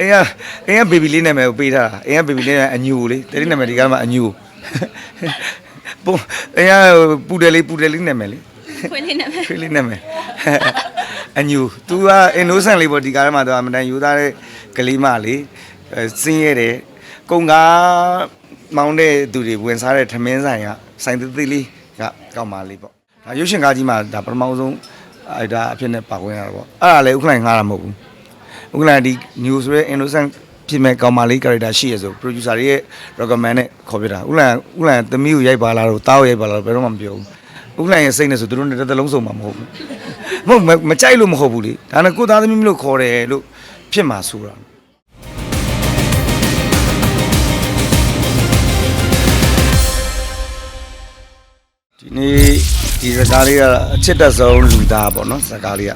အိမ်ကအိမ်ကဘေဘီလေးနာမည်ကိုပေးထားတာအိမ်ကဘေဘီလေးနာမည်အညူလေးတတိနာမည်ဒီကမှာအညူပုံအိမ်ကပူတယ်လေးပူတယ်လေးနာမည်လေးဖွင့်လေးနာမည်ခွေးလေးနာမည်အညူ तू က innocent လေးပေါ့ဒီကားထဲမှာ तू အမတန်ယူသားတဲ့ကလေးမလေးအဲစင်းရဲတယ်ကုံကားမောင်းတဲ့သူတွေဝင်စားတဲ့ထမင်းဆိုင်ကဆိုင်သေးသေးလေးကကောက်ပါလေးပေါ့ဒါရုပ်ရှင်ကားကြီးမှာဒါပထမဆုံးအဲဒါအဖြစ်နဲ့ပါဝင်ရတာပေါ့အဲ့ဒါလည်းဥက္ကလိုင်ငှားတာမဟုတ်ဘူး ဥက္ကလိုင်ဒီ news ရဲ့ innocent ဖြစ်မဲ့ကောင်မလေး character ရှိရဆို producer တွေရဲ့ recommend နဲ့ခေါ်ပြတာဥက္ကလိုင်ဥက္ကလိုင်သမီးကိုရိုက်ပါလားတော့တားကိုရိုက်ပါလားတော့ဘယ်တော့မှမပြောဘူးဥက္ကဋ္ဌရဲ့စိတ်နဲ့ဆိုသူတို့နဲ့တစ်သလုံးစုံမှာမဟုတ်ဘူးမဟုတ်မမကြိုက်လို့မဟုတ်ဘူးလေဒါနဲ့ကိုယ်သားသမီးမလို့ခေါ်တယ်လို့ဖြစ်မှာဆိုတာဒီနေ့ဒီစကားလေးကအချစ်တက်ဆုံးလူသားပေါ့နော်စကားလေးက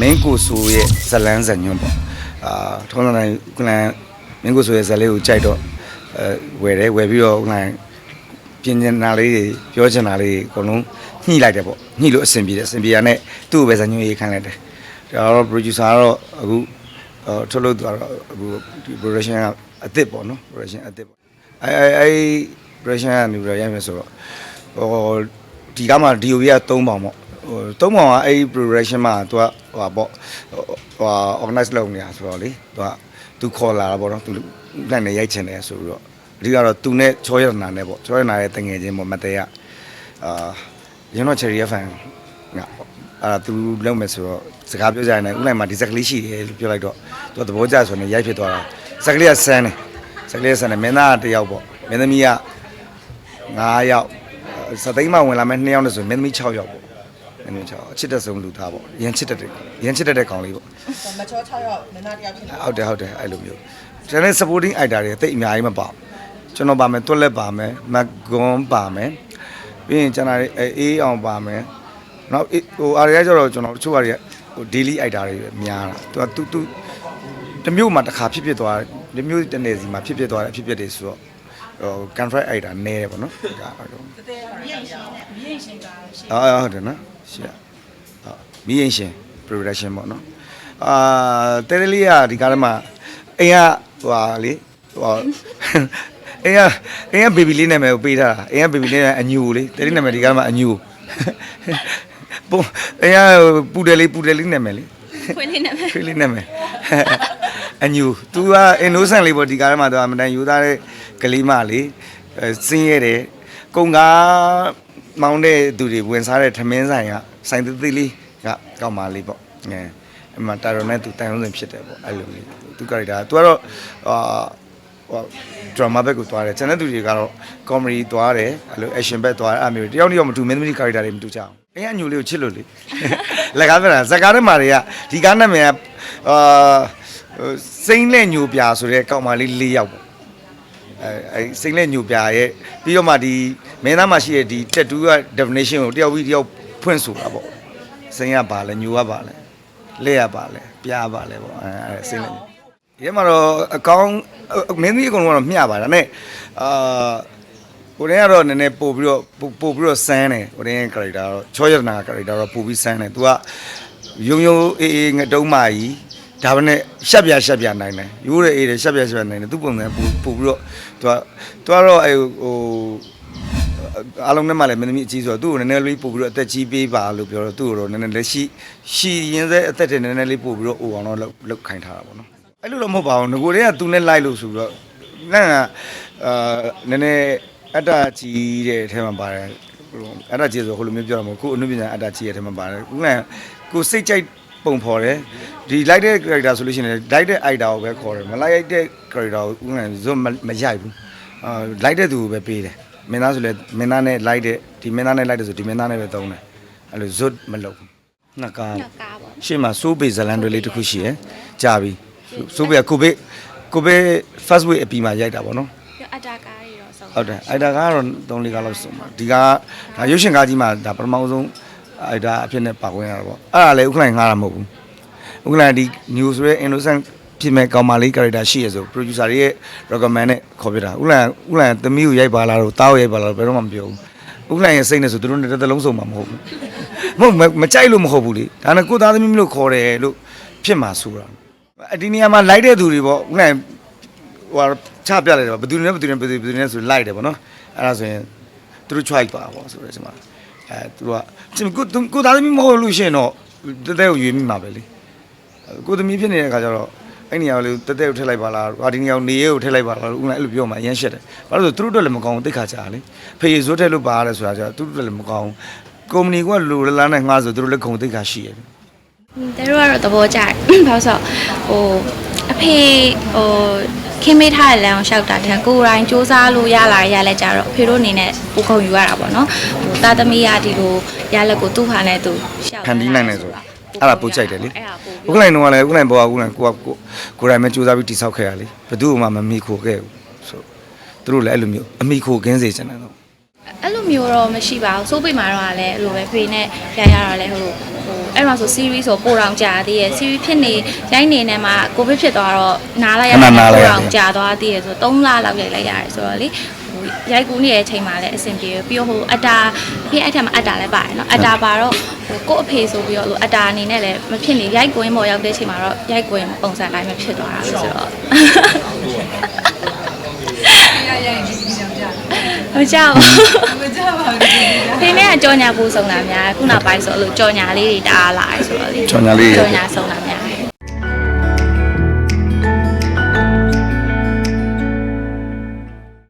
မင်းကိုဆိုရဲ့ဇလန်းဇညွန့်ပေါ့အာထုံးစံတိုင်းဥက္ကဋ္ဌမင်းကိုဆိုရဲ့ဇလေးကိုကြိုက်တော့အဲဝယ်တယ်ဝယ်ပြီးတော့ဥက္ကဋ္ဌပြင်ကျင်တာလေးတွေပြောချင်တာလေးတွေအကုန်လုံးညှိလိုက်တယ်ပေါ့ညှိလို့အဆင်ပြေတယ်အဆင်ပြေရတဲ့သူ့ကိုပဲဇာညွှန်ရေးခိုင်းလိုက်တယ်ဒါတော့ producer ကတော့အခုဟိုထုတ်လို့သွားတော့အခုဒီ production ကအစ်စ်ပေါ့နော် production အစ်စ်ပေါ့အဲအဲအဲ production ကနေပြီးတော့ရိုက်မယ်ဆိုတော့ဟိုဒီကမှ DOV က3ပေါင်ပေါ့ ဟို3ပေါင်ကအဲ့ production မှာသူကဟိုပါပေါ့ဟို organize လုပ်နေတာဆိုတော့လေသူကသူခေါ်လာတာပေါ့နော်သူနိုင်နေရိုက်ချင်တယ်ဆိုပြီးတော့အဓိကတော့သူနဲ့ချောရတနာနဲ့ပေါ့ချောရတနာရဲ့တငယ်ချင်းပေါ့မတဲရအာရင်းတော့ cherry fan ငါပေါ့အာသူလုံးမယ်ဆိုတော့စကားပြောကြရင်လည်းဥလိုက်မှာဒီဇက်ကလေးရှိတယ်လို့ပြောလိုက်တော့သူကသဘောကျဆိုနေရိုက်ဖြစ်သွားတာဇက်ကလေးကဆန်းတယ်ဇက်ကလေးကဆန်းတယ်မင်းသားကတစ်ယောက်ပေါ့မင်းသမီးက9ယောက်စသိမ်းမဝင်လာမဲ့2ယောက်နဲ့ဆိုမင်းသမီး6ယောက်ပေါ့ မင်းသမီး6ယောက်အချစ်တဲ့ဆုံးလူသားပေါ့ရန်ချစ်တဲ့ရန်ချစ်တဲ့ကောင်လေးပေါ့မချော6ရောက်နနာတယောက်ဖြစ်နေဟုတ်တယ်ဟုတ်တယ်အဲ့လိုမျိုးကျွန်တော် supporting item တွေတိတ်အများကြီးမပါဘူးကျွန်တော်ပါမယ်တွက်လက်ပါမယ်မက်ဂွန်ပါမယ်ပြီးရင်ကျွန်တော်အေးအောင်ပါမယ်နောက်ဟိုအားရကျတော့ကျွန်တော်တချို့အားရဟို daily item တွေပဲများတာသူကသူသူတစ်မျိုးမှာတစ်ခါဖြစ်ဖြစ်သွားတယ်တစ်မျိုးတစ်နေစီမှာဖြစ်ဖြစ်သွားတယ်အဖြစ်ဖြစ်တယ်ဆိုတော့ဟို contract item နဲတယ်ပေါ့နော်ဒါတော့တဲ့မြင့်ရှင်နဲ့မြင့်ရှင်ကရှင်အာဟုတ်တယ်နော် ရှေ့ဟုတ်မီးရင်ရှင် production ပေါ့နော်အာတဲတဲလေးကဒီကားထဲမှာအိမ်ကဟိုဟာလေဟိုအိမ်ကအိမ်ကဘေဘီလေးနာမည်ကိုပေးထားတာအိမ်ကဘေဘီလေးနာမည်အညူလေးတဲလေးနာမည်ဒီကားထဲမှာအညူပုံအိမ်ကပူတယ်လေးပူတယ်လေးနာမည်လေးဖွင့်လေးနာမည်ခွေးလေးနာမည်အညူ तू က innocent လေးပေါ့ဒီကားထဲမှာ तू အမတန်ယူသားတဲ့ကလေးမလေးအဲစင်းရဲတယ်ကုံကား မောင်းတဲ့သူတွေဝင်စားတဲ့ထမင်းဆိုင်ကဆိုင်သေးသေးလေးကကောက်မာလေးပေါ့အဲအမှတာရုံနဲ့သူတန်ရုံးစင်ဖြစ်တယ်ပေါ့အဲ့လိုလေးသူကာရီတာသူကတော့ဟာဟိုဒရာမာဘက်ကိုသွားတယ်ကျန်တဲ့သူတွေကတော့ကောမဒီသွားတယ်အဲ့လို action ဘက်သွားတယ်အဲ့မျိုးတယောက်တယောက်မတူမင်းသမီးကာရီတာတွေမတူကြအောင်အရင်အညိုလေးကိုချစ်လို့လေလက်ကားပြတာဇကားထဲမှာတွေကဒီကားနာမည်ကအာစိမ့်လက်ညိုပြဆိုတဲ့ကောက်မာလေး၄ယောက်ပေါ့ အဲအဲစိမ့်လက်ညိုပြာရဲ့ပြီးတော့မှဒီမင်းသားမှာရှိတဲ့ဒီ tattoo က definition ကိုတယောက်ပြီးတယောက်ဖွင့်ဆိုတာပေါ့စိမ့်ရပါလဲညိုရပါလဲလက်ရပါလဲပြားပါလဲပေါ့အဲအဲစိမ့်လက်ညိုဒီထဲမှာတော့အကောင်းမင်းကြီးအကုန်လုံးကတော့မျှပါတာနဲ့အာဟိုတည်းကတော့နည်းနည်းပို့ပြီးတော့ပို့ပို့ပြီးတော့စမ်းတယ်ဟိုတည်း character တော့ချောရတနာ character တော့ပို့ပြီးစမ်းတယ် तू ကယုံယုံအေးအေးငတုံးမာကြီး ဒါပဲနဲ့ရှက်ပြရှက်ပြနိုင်တယ်ရိုးရအေးတယ်ရှက်ပြရှက်ပြနိုင်တယ်သူပုံစံပို့ပို့ပြီးတော့ तू က तू ကတော့အဲဟိုအားလုံးနဲ့မှလည်းမင်းသမီးအကြီးဆိုတော့သူ့ကိုနည်းနည်းလေးပို့ပြီးတော့အသက်ကြီးပေးပါလို့ပြောတော့သူ့ကိုတော့နည်းနည်းလက်ရှိရှီရင်စဲအသက်တွေနည်းနည်းလေးပို့ပြီးတော့အိုအောင်တော့လောက်ခိုင်းထားတာပေါ့နော်အဲ့လိုတော့မဟုတ်ပါဘူးငကိုတွေကသူနဲ့လိုက်လို့ဆိုပြီးတော့လန့်ကအာနည်းနည်းအတ္တကြီးတဲ့အထဲမှာပါတယ်ဟိုအတ္တကြီးဆိုဟိုလိုမျိုးပြောရမှာခုအနုပညာအတ္တကြီးတဲ့အထဲမှာပါတယ်ခုနကကိုစိတ်ကြိုက် ပုံဖော်တယ်ဒီလိုက်တဲ့ character ဆိုလို့ရှိရင်လိုက်တဲ့ idea ကိုပဲခေါ်တယ်မလိုက်တဲ့ character ကိုခုနကဇွတ်မရိုက်ဘူးအာလိုက်တဲ့သူကိုပဲပေးတယ်မင်းသားဆိုလဲမင်းသားနဲ့လိုက်တဲ့ဒီမင်းသားနဲ့လိုက်တဲ့ဆိုဒီမင်းသားနဲ့ပဲသုံးတယ်အဲ့လိုဇွတ်မလုပ်ဘူးနှစ်ကားညကားပေါ့ရှေ့မှာစိုးပေဇလန်တွေလေးတစ်ခုရှိရယ်ကြာပြီစိုးပေကကိုဘေကိုဘေ first week အပြီးမှာရိုက်တာပေါ့နော်ပြီးအတာကားတွေတော့ဆုံးဟုတ်တယ်အိုက်တာကားကတော့3လေးကားလောက်စုံပါဒီကားဒါရုပ်ရှင်ကားကြီးမှာဒါပထမဆုံး အိုက်တာအဖြစ်နဲ့ပါဝင်ရတာပေါ့အဲ့ဒါလည်းဥက္ကလိုင်ငှားတာမဟုတ်ဘူးဥက္ကလိုင်ဒီ news ရဲ့ innocent ဖြစ်မဲ့ကောင်မလေး character ရှိရဆို producer တွေရဲ့ recommend နဲ့ခေါ်ပြတာဥက္ကလိုင်ဥက္ကလိုင်သမီးကိုရိုက်ပါလားတော့တားကိုရိုက်ပါလားတော့ဘယ်တော့မှမပြောဘူးဥက္ကလိုင်ရဲ့စိတ်နဲ့ဆိုသူတို့နဲ့တစ်သလုံးစုံမှာမဟုတ်ဘူးမဟုတ်မမကြိုက်လို့မဟုတ်ဘူးလေဒါနဲ့ကိုယ်သားသမီးမလို့ခေါ်တယ်လို့ဖြစ်မှာဆိုတာအဒီနေရာမှာလိုက်တဲ့သူတွေပေါ့ဥက္ကဋ္ဌဟိုဟာချပြလိုက်တယ်ပေါ့ဘယ်သူနဲ့ဘယ်သူနဲ့ဘယ်သူဘယ်သူနဲ့ဆိုလိုက်တယ်ပေါ့နော်အဲ့ဒါဆိုရင်သူတို့ try ပါပေါ့ဆိုတော့ဒီမှာ အဲသူတို့ကကိုကိုသားသမီးမဟုတ်လို့ရှိရင်တော့တတဲ့ကိုရွေးမိမှာပဲလေကိုသမီးဖြစ်နေတဲ့အခါကျတော့အဲ့နေရာကိုလေတတဲ့ကိုထည့်လိုက်ပါလားဟာဒီနေရာကိုနေရဲကိုထည့်လိုက်ပါလားဥက္ကဋ္ဌအဲ့လိုပြောမှအရင်ရှက်တယ်ဘာလို့လဲဆိုသူတို့အတွက်လည်းမကောင်းဘူးတိတ်ခါကြလေဖေးဇွတ်ထည့်လို့ပါရတယ်ဆိုတာကျတော့သူတို့အတွက်လည်းမကောင်းဘူးကုမ္ပဏီကလူလန်းနဲ့ငှားဆိုသူတို့လည်းခုံတိတ်ခါရှိရတယ်သူတို့ကတော့သဘောကျတယ်ဘာလို့ဆိုတော့ဟိုအဖေဟို ခင်းမေးထားတဲ့လမ်းကိုရှောက်တာတန်ကိုယ်တိုင်စူးစမ်းလို့ရလာရလဲကြတော့အဖေတို့အနေနဲ့ပူခုံယူရတာပေါ့နော်ဟိုတာသမီးရဒီလိုရလက်ကိုသူ့ဟာနဲ့သူရှောက်ဖန်တီးနိုင်တယ်ဆိုတာအဲ့ဒါပိုကြိုက်တယ်လေအဲ့ဒါပိုဥက္ကလိုင်းတော့လည်းဥက္ကလိုင်းဘောကဥက္ကလိုင်းကိုကကိုကိုယ်တိုင်ပဲစူးစမ်းပြီးတိဆောက်ခဲ့ရလေဘယ်သူမှမမိခိုခဲ့ဘူးဆိုသူတို့လည်းအဲ့လိုမျိုးအမိခိုခင်းစေချင်တယ်တော့အဲ့လိုမျိုးတော့မရှိပါဘူးစိုးပိတ်မှာတော့လည်းအဲ့လိုပဲဖေနဲ့ရရတာလည်းဟိုဟို အဲ့မှာဆို series ဆိုပိုတောင်ကြာသေးရဲ့ series ဖြစ်နေရိုက်နေနေမှာကိုဗစ်ဖြစ်သွားတော့နားလိုက်ရတယ်ပိုတောင်ကြာသွားသေးရဲ့ဆို3လလောက်ရိုက်လိုက်ရတယ်ဆိုတော့လေဟိုရိုက်ကူးနေတဲ့အချိန်မှာလည်းအဆင်ပြေပြီးတော့ဟိုအတာဖေအဲ့ထက်မှာအတာလည်းပါတယ်နော်အတာပါတော့ဟိုကို့အဖေဆိုပြီးတော့လို့အတာအနေနဲ့လည်းမဖြစ်နေရိုက်ကွင်းပေါ်ရောက်တဲ့အချိန်မှာတော့ရိုက်ကွင်းပုံစံတိုင်းပဲဖြစ်သွားတာလို့ဆိုတော့ရရရင်ဒီကြောင်ပြမကြောက်မကြပါဘူးဖေနဲ့ ကကြောညာပူဆုံးတာများခုနောက်ပိုင်းဆိုအဲ့လိုကြောညာလေးတွေတအားလာတယ်ဆိုတော့လေချော်ညာလေးကြောညာဆုံးတာများ